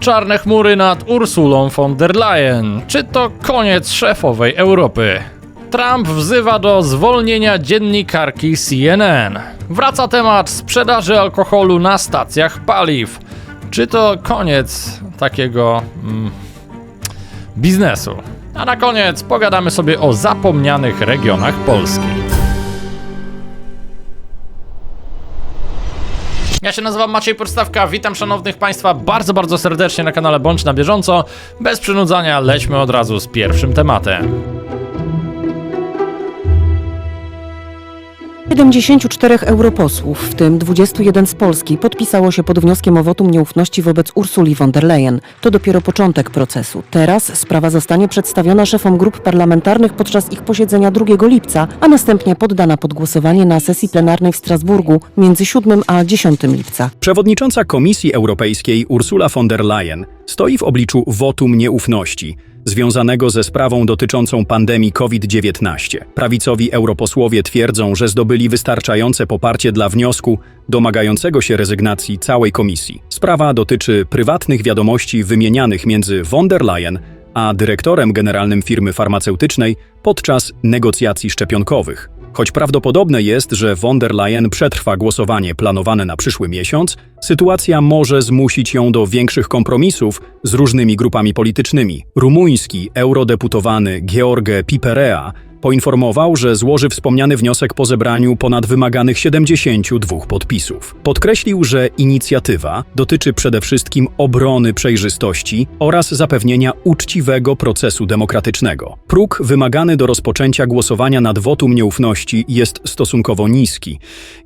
Czarne chmury nad Ursulą von der Leyen. Czy to koniec szefowej Europy? Trump wzywa do zwolnienia dziennikarki CNN. Wraca temat sprzedaży alkoholu na stacjach paliw. Czy to koniec takiego mm, biznesu? A na koniec pogadamy sobie o zapomnianych regionach Polski. Ja się nazywam Maciej Podstawka, witam szanownych Państwa bardzo, bardzo serdecznie na kanale Bądź na bieżąco. Bez przynudzania lećmy od razu z pierwszym tematem. 74 europosłów, w tym 21 z Polski, podpisało się pod wnioskiem o wotum nieufności wobec Ursuli von der Leyen. To dopiero początek procesu. Teraz sprawa zostanie przedstawiona szefom grup parlamentarnych podczas ich posiedzenia 2 lipca, a następnie poddana pod głosowanie na sesji plenarnej w Strasburgu między 7 a 10 lipca. Przewodnicząca Komisji Europejskiej Ursula von der Leyen stoi w obliczu wotum nieufności związanego ze sprawą dotyczącą pandemii COVID-19. Prawicowi europosłowie twierdzą, że zdobyli wystarczające poparcie dla wniosku domagającego się rezygnacji całej komisji. Sprawa dotyczy prywatnych wiadomości wymienianych między von der Leyen a dyrektorem generalnym firmy farmaceutycznej podczas negocjacji szczepionkowych. Choć prawdopodobne jest, że von der Leyen przetrwa głosowanie planowane na przyszły miesiąc, sytuacja może zmusić ją do większych kompromisów z różnymi grupami politycznymi. Rumuński eurodeputowany George Piperea poinformował, że złoży wspomniany wniosek po zebraniu ponad wymaganych 72 podpisów. Podkreślił, że inicjatywa dotyczy przede wszystkim obrony przejrzystości oraz zapewnienia uczciwego procesu demokratycznego. Próg wymagany do rozpoczęcia głosowania nad wotum nieufności jest stosunkowo niski.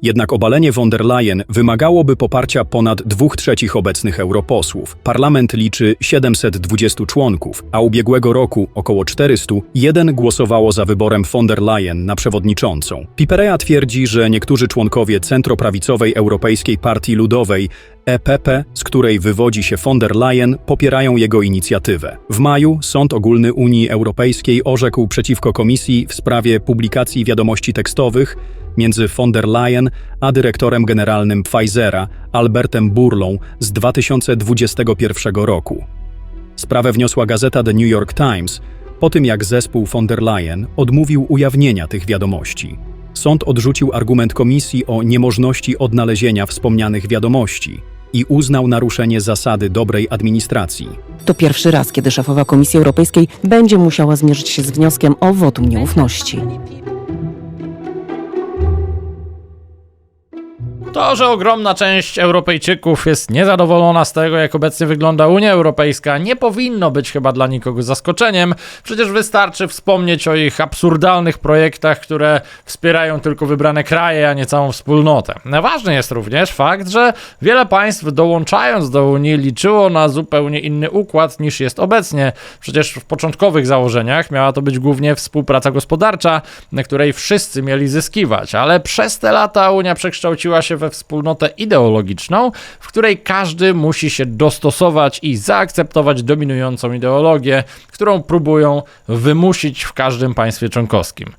Jednak obalenie von der Leyen wymagałoby poparcia ponad dwóch trzecich obecnych europosłów. Parlament liczy 720 członków, a ubiegłego roku około 400 jeden głosowało za wyborem von der Leyen na przewodniczącą. Piperea twierdzi, że niektórzy członkowie centroprawicowej Europejskiej Partii Ludowej EPP, z której wywodzi się von der Leyen, popierają jego inicjatywę. W maju Sąd Ogólny Unii Europejskiej orzekł przeciwko komisji w sprawie publikacji wiadomości tekstowych między von der Leyen a dyrektorem generalnym Pfizera, Albertem Burlą z 2021 roku. Sprawę wniosła gazeta The New York Times, po tym jak zespół von der Leyen odmówił ujawnienia tych wiadomości. Sąd odrzucił argument komisji o niemożności odnalezienia wspomnianych wiadomości i uznał naruszenie zasady dobrej administracji. To pierwszy raz, kiedy szefowa Komisji Europejskiej będzie musiała zmierzyć się z wnioskiem o wotum nieufności. To, że ogromna część Europejczyków jest niezadowolona z tego, jak obecnie wygląda Unia Europejska, nie powinno być chyba dla nikogo zaskoczeniem. Przecież wystarczy wspomnieć o ich absurdalnych projektach, które wspierają tylko wybrane kraje, a nie całą wspólnotę. Ważny jest również fakt, że wiele państw dołączając do Unii liczyło na zupełnie inny układ niż jest obecnie. Przecież w początkowych założeniach miała to być głównie współpraca gospodarcza, na której wszyscy mieli zyskiwać, ale przez te lata Unia przekształciła się we wspólnotę ideologiczną, w której każdy musi się dostosować i zaakceptować dominującą ideologię, którą próbują wymusić w każdym państwie członkowskim.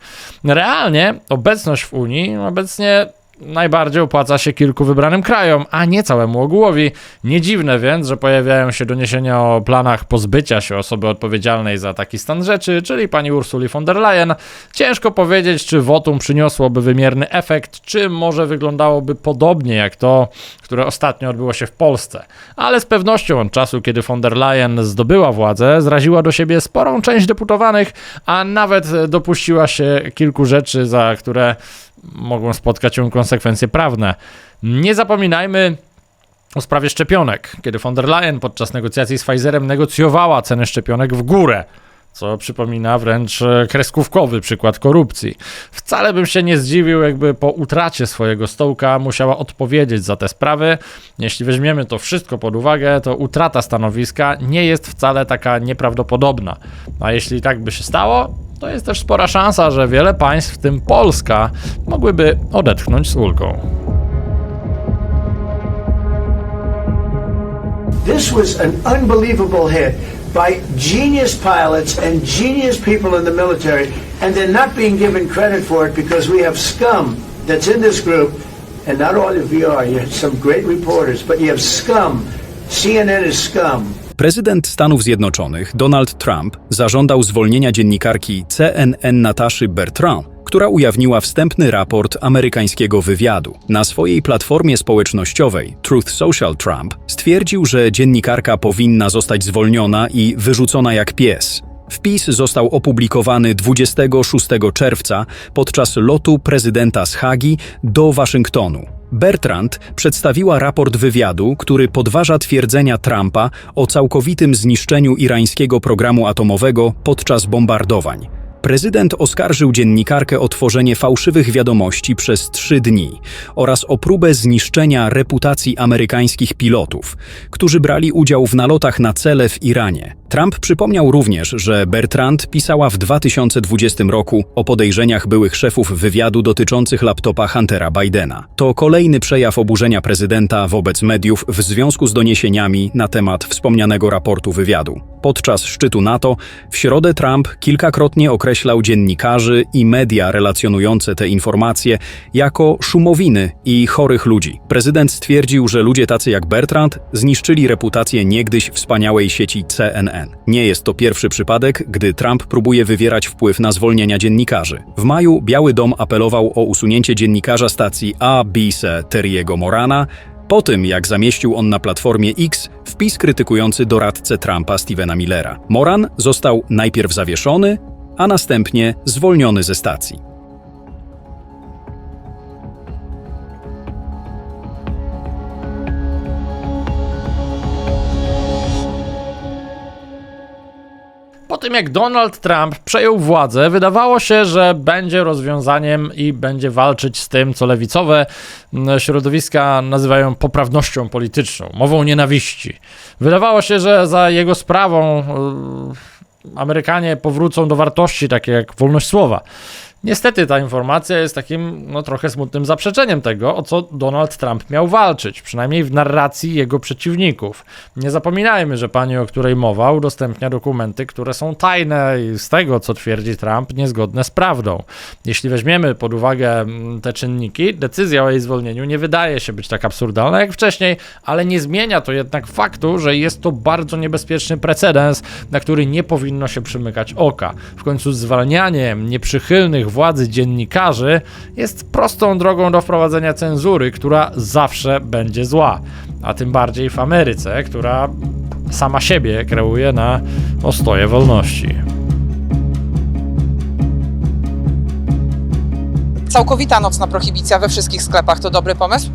Realnie obecność w Unii obecnie najbardziej opłaca się kilku wybranym krajom, a nie całemu ogółowi. Nie dziwne więc, że pojawiają się doniesienia o planach pozbycia się osoby odpowiedzialnej za taki stan rzeczy, czyli pani Ursuli von der Leyen. Ciężko powiedzieć, czy wotum przyniosłoby wymierny efekt, czy może wyglądałoby podobnie jak to, które ostatnio odbyło się w Polsce. Ale z pewnością od czasu, kiedy von der Leyen zdobyła władzę, zraziła do siebie sporą część deputowanych, a nawet dopuściła się kilku rzeczy, za które mogą spotkać ją konsekwencje prawne. Nie zapominajmy o sprawie szczepionek, kiedy von der Leyen podczas negocjacji z Pfizerem negocjowała ceny szczepionek w górę. Co przypomina wręcz e, kreskówkowy przykład korupcji. Wcale bym się nie zdziwił, jakby po utracie swojego stołka musiała odpowiedzieć za te sprawy. Jeśli weźmiemy to wszystko pod uwagę, to utrata stanowiska nie jest wcale taka nieprawdopodobna. A jeśli tak by się stało, to jest też spora szansa, że wiele państw, w tym Polska, mogłyby odetchnąć z ulgą. This was an unbelievable hit by genius pilots and genius people in the military, and they're not being given credit for it because we have scum that's in this group, and not all of you are. You have some great reporters, but you have scum. CNN is scum. Prezydent Stanów Zjednoczonych Donald Trump zażądał zwolnienia dziennikarki CNN Nataszy Bertrand, która ujawniła wstępny raport amerykańskiego wywiadu. Na swojej platformie społecznościowej Truth Social Trump stwierdził, że dziennikarka powinna zostać zwolniona i wyrzucona jak pies. Wpis został opublikowany 26 czerwca podczas lotu prezydenta z Hagi do Waszyngtonu. Bertrand przedstawiła raport wywiadu, który podważa twierdzenia Trumpa o całkowitym zniszczeniu irańskiego programu atomowego podczas bombardowań. Prezydent oskarżył dziennikarkę o tworzenie fałszywych wiadomości przez trzy dni oraz o próbę zniszczenia reputacji amerykańskich pilotów, którzy brali udział w nalotach na cele w Iranie. Trump przypomniał również, że Bertrand pisała w 2020 roku o podejrzeniach byłych szefów wywiadu dotyczących laptopa Huntera Bidena. To kolejny przejaw oburzenia prezydenta wobec mediów w związku z doniesieniami na temat wspomnianego raportu wywiadu. Podczas szczytu NATO w środę Trump kilkakrotnie określał dziennikarzy i media relacjonujące te informacje jako szumowiny i chorych ludzi. Prezydent stwierdził, że ludzie tacy jak Bertrand zniszczyli reputację niegdyś wspaniałej sieci CNN. Nie jest to pierwszy przypadek, gdy Trump próbuje wywierać wpływ na zwolnienia dziennikarzy. W maju Biały Dom apelował o usunięcie dziennikarza stacji ABC Terry'ego Morana, po tym, jak zamieścił on na platformie X wpis krytykujący doradcę Trumpa Stevena Millera. Moran został najpierw zawieszony, a następnie zwolniony ze stacji. Tym jak Donald Trump przejął władzę, wydawało się, że będzie rozwiązaniem i będzie walczyć z tym, co lewicowe mm, środowiska nazywają poprawnością polityczną, mową nienawiści. Wydawało się, że za jego sprawą yy, Amerykanie powrócą do wartości takie jak wolność słowa. Niestety ta informacja jest takim no, trochę smutnym zaprzeczeniem tego, o co Donald Trump miał walczyć, przynajmniej w narracji jego przeciwników. Nie zapominajmy, że pani, o której mowa, udostępnia dokumenty, które są tajne i z tego, co twierdzi Trump, niezgodne z prawdą. Jeśli weźmiemy pod uwagę mm, te czynniki, decyzja o jej zwolnieniu nie wydaje się być tak absurdalna jak wcześniej, ale nie zmienia to jednak faktu, że jest to bardzo niebezpieczny precedens, na który nie powinno się przymykać oka. W końcu zwalnianie nieprzychylnych władzy dziennikarzy jest prostą drogą do wprowadzenia cenzury, która zawsze będzie zła. A tym bardziej w Ameryce, która sama siebie kreuje na ostoje wolności. Całkowita nocna prohibicja we wszystkich sklepach to dobry pomysł?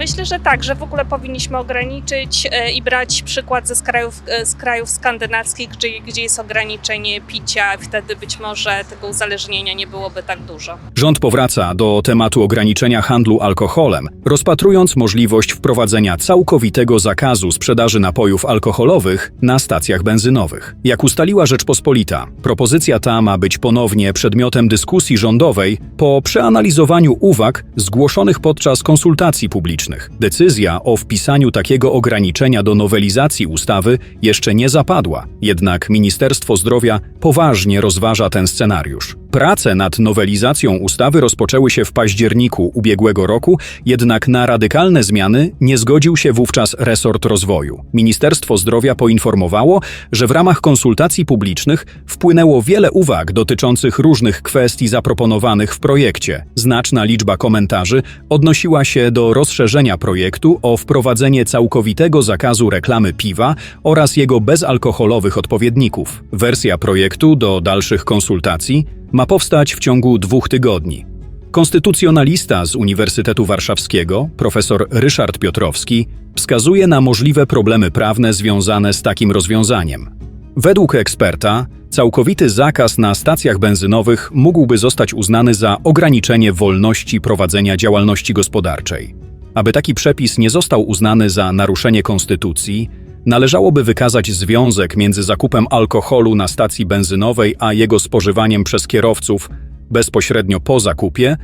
Myślę, że tak, że w ogóle powinniśmy ograniczyć e, i brać przykład ze z krajów, e, z krajów skandynawskich, gdzie, gdzie jest ograniczenie picia, wtedy być może tego uzależnienia nie byłoby tak dużo. Rząd powraca do tematu ograniczenia handlu alkoholem, rozpatrując możliwość wprowadzenia całkowitego zakazu sprzedaży napojów alkoholowych na stacjach benzynowych. Jak ustaliła Rzeczpospolita, propozycja ta ma być ponownie przedmiotem dyskusji rządowej po przeanalizowaniu uwag zgłoszonych podczas konsultacji publicznych. Decyzja o wpisaniu takiego ograniczenia do nowelizacji ustawy jeszcze nie zapadła, jednak Ministerstwo Zdrowia poważnie rozważa ten scenariusz. Prace nad nowelizacją ustawy rozpoczęły się w październiku ubiegłego roku, jednak na radykalne zmiany nie zgodził się wówczas resort rozwoju. Ministerstwo Zdrowia poinformowało, że w ramach konsultacji publicznych wpłynęło wiele uwag dotyczących różnych kwestii zaproponowanych w projekcie. Znaczna liczba komentarzy odnosiła się do rozszerzenia projektu o wprowadzenie całkowitego zakazu reklamy piwa oraz jego bezalkoholowych odpowiedników. Wersja projektu do dalszych konsultacji ma powstać w ciągu dwóch tygodni. Konstytucjonalista z Uniwersytetu Warszawskiego, profesor Ryszard Piotrowski, wskazuje na możliwe problemy prawne związane z takim rozwiązaniem. Według eksperta, całkowity zakaz na stacjach benzynowych mógłby zostać uznany za ograniczenie wolności prowadzenia działalności gospodarczej. Aby taki przepis nie został uznany za naruszenie konstytucji, należałoby wykazać związek między zakupem alkoholu na stacji benzynowej a jego spożywaniem przez kierowców bezpośrednio po zakupie,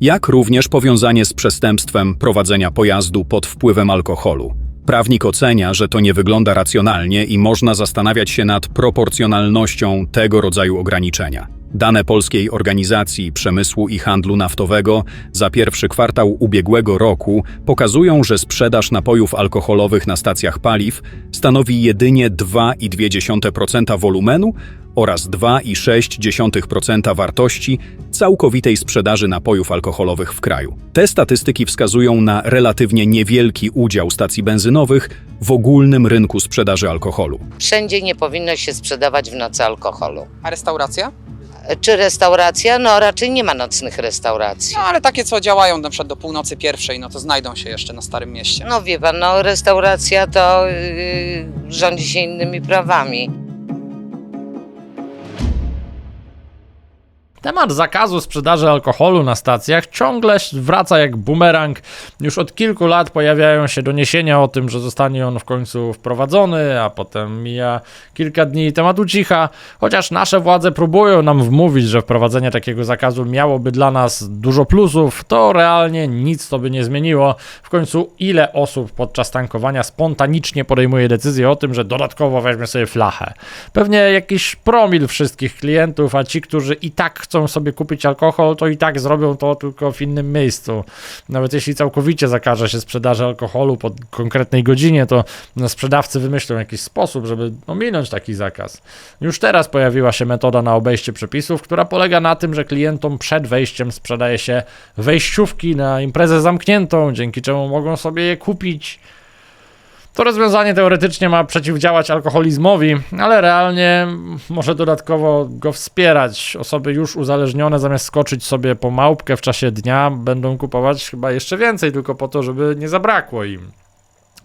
jak również powiązanie z przestępstwem prowadzenia pojazdu pod wpływem alkoholu. Prawnik ocenia, że to nie wygląda racjonalnie i można zastanawiać się nad proporcjonalnością tego rodzaju ograniczenia. Dane Polskiej Organizacji Przemysłu i Handlu Naftowego za pierwszy kwartał ubiegłego roku pokazują, że sprzedaż napojów alkoholowych na stacjach paliw stanowi jedynie 2,2% wolumenu oraz 2,6% wartości całkowitej sprzedaży napojów alkoholowych w kraju. Te statystyki wskazują na relatywnie niewielki udział stacji benzynowych w ogólnym rynku sprzedaży alkoholu. Wszędzie nie powinno się sprzedawać w nocy alkoholu. A restauracja? Czy restauracja? No raczej nie ma nocnych restauracji. No ale takie, co działają na przykład do północy pierwszej, no to znajdą się jeszcze na Starym Mieście. No wie pan, no restauracja to yy, rządzi się innymi prawami. Temat zakazu sprzedaży alkoholu na stacjach ciągle wraca jak bumerang. Już od kilku lat pojawiają się doniesienia o tym, że zostanie on w końcu wprowadzony, a potem mija kilka dni i temat ucicha. Chociaż nasze władze próbują nam wmówić, że wprowadzenie takiego zakazu miałoby dla nas dużo plusów, to realnie nic to by nie zmieniło. W końcu ile osób podczas tankowania spontanicznie podejmuje decyzję o tym, że dodatkowo weźmie sobie flachę? Pewnie jakiś promil wszystkich klientów, a ci, którzy i tak chcą sobie kupić alkohol, to i tak zrobią to tylko w innym miejscu. Nawet jeśli całkowicie zakaże się sprzedaży alkoholu po konkretnej godzinie, to no, sprzedawcy wymyślą jakiś sposób, żeby ominąć taki zakaz. Już teraz pojawiła się metoda na obejście przepisów, która polega na tym, że klientom przed wejściem sprzedaje się wejściówki na imprezę zamkniętą, dzięki czemu mogą sobie je kupić. To rozwiązanie teoretycznie ma przeciwdziałać alkoholizmowi, ale realnie może dodatkowo go wspierać. Osoby już uzależnione, zamiast skoczyć sobie po małpkę w czasie dnia, będą kupować chyba jeszcze więcej, tylko po to, żeby nie zabrakło im.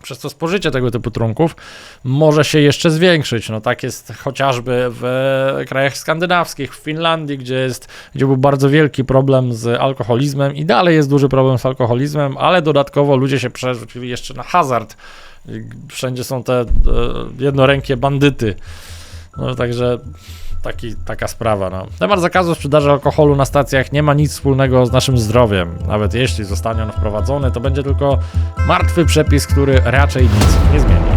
Przez to spożycie tego typu trunków może się jeszcze zwiększyć. No tak jest chociażby w krajach skandynawskich, w Finlandii, gdzie, jest, gdzie był bardzo wielki problem z alkoholizmem i dalej jest duży problem z alkoholizmem, ale dodatkowo ludzie się przerzucili jeszcze na hazard. Wszędzie są te e, jednorękie bandyty. No także taki, taka sprawa. No. Temat zakazu sprzedaży alkoholu na stacjach nie ma nic wspólnego z naszym zdrowiem. Nawet jeśli zostanie on wprowadzony, to będzie tylko martwy przepis, który raczej nic nie zmieni.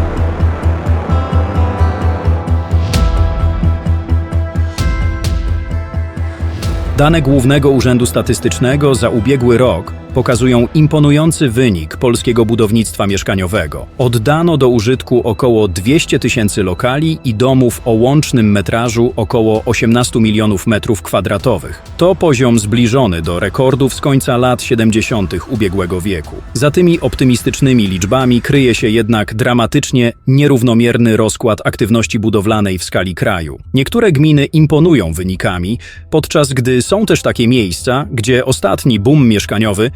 Dane Głównego Urzędu Statystycznego za ubiegły rok pokazują imponujący wynik polskiego budownictwa mieszkaniowego. Oddano do użytku około 200 tysięcy lokali i domów o łącznym metrażu około 18 milionów metrów kwadratowych. To poziom zbliżony do rekordów z końca lat 70. ubiegłego wieku. Za tymi optymistycznymi liczbami kryje się jednak dramatycznie nierównomierny rozkład aktywności budowlanej w skali kraju. Niektóre gminy imponują wynikami, podczas gdy są też takie miejsca, gdzie ostatni boom mieszkaniowy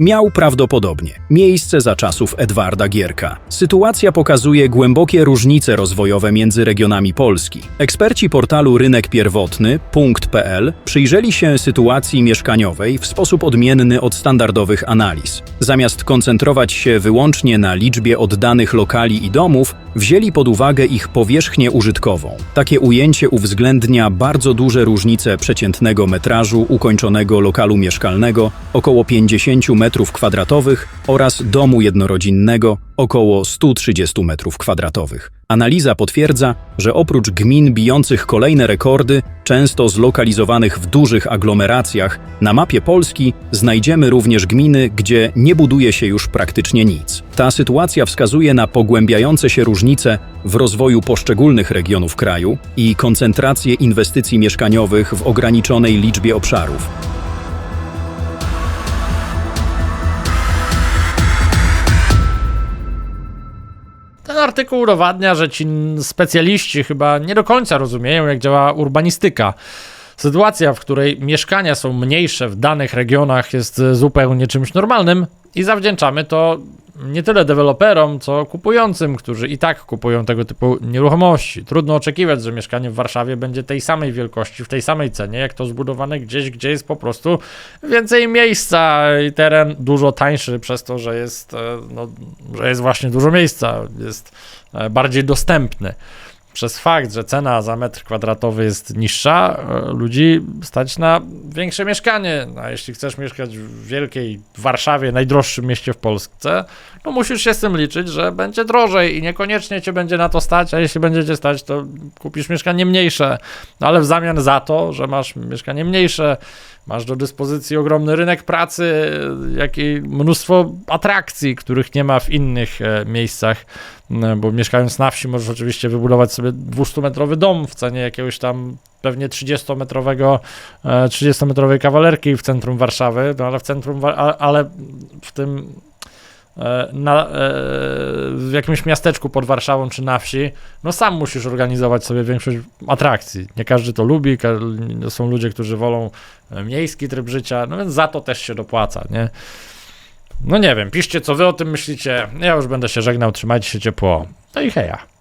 miał prawdopodobnie miejsce za czasów Edwarda Gierka. Sytuacja pokazuje głębokie różnice rozwojowe między regionami Polski. Eksperci portalu rynek przyjrzeli się sytuacji mieszkaniowej w sposób odmienny od standardowych analiz. Zamiast koncentrować się wyłącznie na liczbie oddanych lokali i domów, wzięli pod uwagę ich powierzchnię użytkową. Takie ujęcie uwzględnia bardzo duże różnice przeciętnego metrażu ukończonego lokalu mieszkalnego, około 50 m m2 oraz domu jednorodzinnego około 130 m2. Analiza potwierdza, że oprócz gmin bijących kolejne rekordy, często zlokalizowanych w dużych aglomeracjach, na mapie Polski znajdziemy również gminy, gdzie nie buduje się już praktycznie nic. Ta sytuacja wskazuje na pogłębiające się różnice w rozwoju poszczególnych regionów kraju i koncentrację inwestycji mieszkaniowych w ograniczonej liczbie obszarów. Artykuł udowadnia, że ci specjaliści chyba nie do końca rozumieją, jak działa urbanistyka. Sytuacja, w której mieszkania są mniejsze w danych regionach, jest e, zupełnie czymś normalnym i zawdzięczamy to nie tyle deweloperom, co kupującym, którzy i tak kupują tego typu nieruchomości. Trudno oczekiwać, że mieszkanie w Warszawie będzie tej samej wielkości, w tej samej cenie, jak to zbudowane gdzieś, gdzie jest po prostu więcej miejsca i teren dużo tańszy przez to, że jest, e, no, że jest właśnie dużo miejsca, jest e, bardziej dostępny. Przez fakt, że cena za metr kwadratowy jest niższa, e, ludzi stać na większe mieszkanie. A jeśli chcesz mieszkać w wielkiej Warszawie, najdroższym mieście w Polsce, no musisz się z tym liczyć, że będzie drożej i niekoniecznie cię będzie na to stać, a jeśli będzie cię stać, to kupisz mieszkanie mniejsze. No ale w zamian za to, że masz mieszkanie mniejsze, masz do dyspozycji ogromny rynek pracy, jak mnóstwo atrakcji, których nie ma w innych e, miejscach, no, bo mieszkając na wsi możesz oczywiście wybudować sobie 200-metrowy dom w cenie jakiegoś tam pewnie 30-metrowego, e, 30-metrowej kawalerki w centrum Warszawy, no ale w centrum, ale w tym e, na, e, w jakimś miasteczku pod Warszawą czy na wsi, no sam musisz organizować sobie większość atrakcji. Nie każdy to lubi, są ludzie, którzy wolą e, miejski tryb życia, no więc za to też się dopłaca, nie? No nie wiem, piszcie co wy o tym myślicie. Ja już będę się żegnał, trzymajcie się ciepło. No i heja.